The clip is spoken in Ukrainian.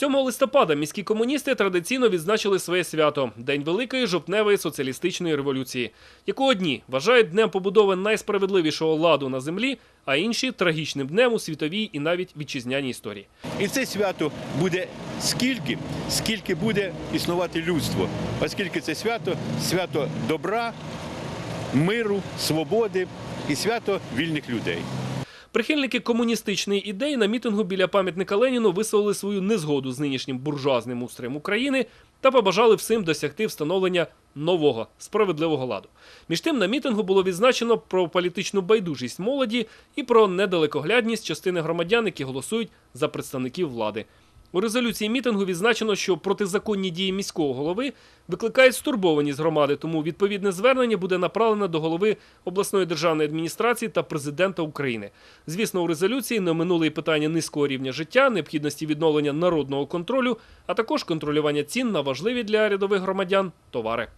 7 листопада міські комуністи традиційно відзначили своє свято День Великої жовтневої соціалістичної революції, яку одні вважають днем побудови найсправедливішого ладу на землі, а інші трагічним днем у світовій і навіть вітчизняній історії. І це свято буде скільки, скільки буде існувати людство, оскільки це свято свято добра, миру, свободи і свято вільних людей. Прихильники комуністичної ідеї на мітингу біля пам'ятника Леніну висловили свою незгоду з нинішнім буржуазним устроєм України та побажали всім досягти встановлення нового справедливого ладу. Між тим на мітингу було відзначено про політичну байдужість молоді і про недалекоглядність частини громадян, які голосують за представників влади. У резолюції мітингу відзначено, що протизаконні дії міського голови викликають стурбованість громади, тому відповідне звернення буде направлено до голови обласної державної адміністрації та президента України. Звісно, у резолюції не оминули і питання низького рівня життя, необхідності відновлення народного контролю, а також контролювання цін на важливі для рядових громадян товари.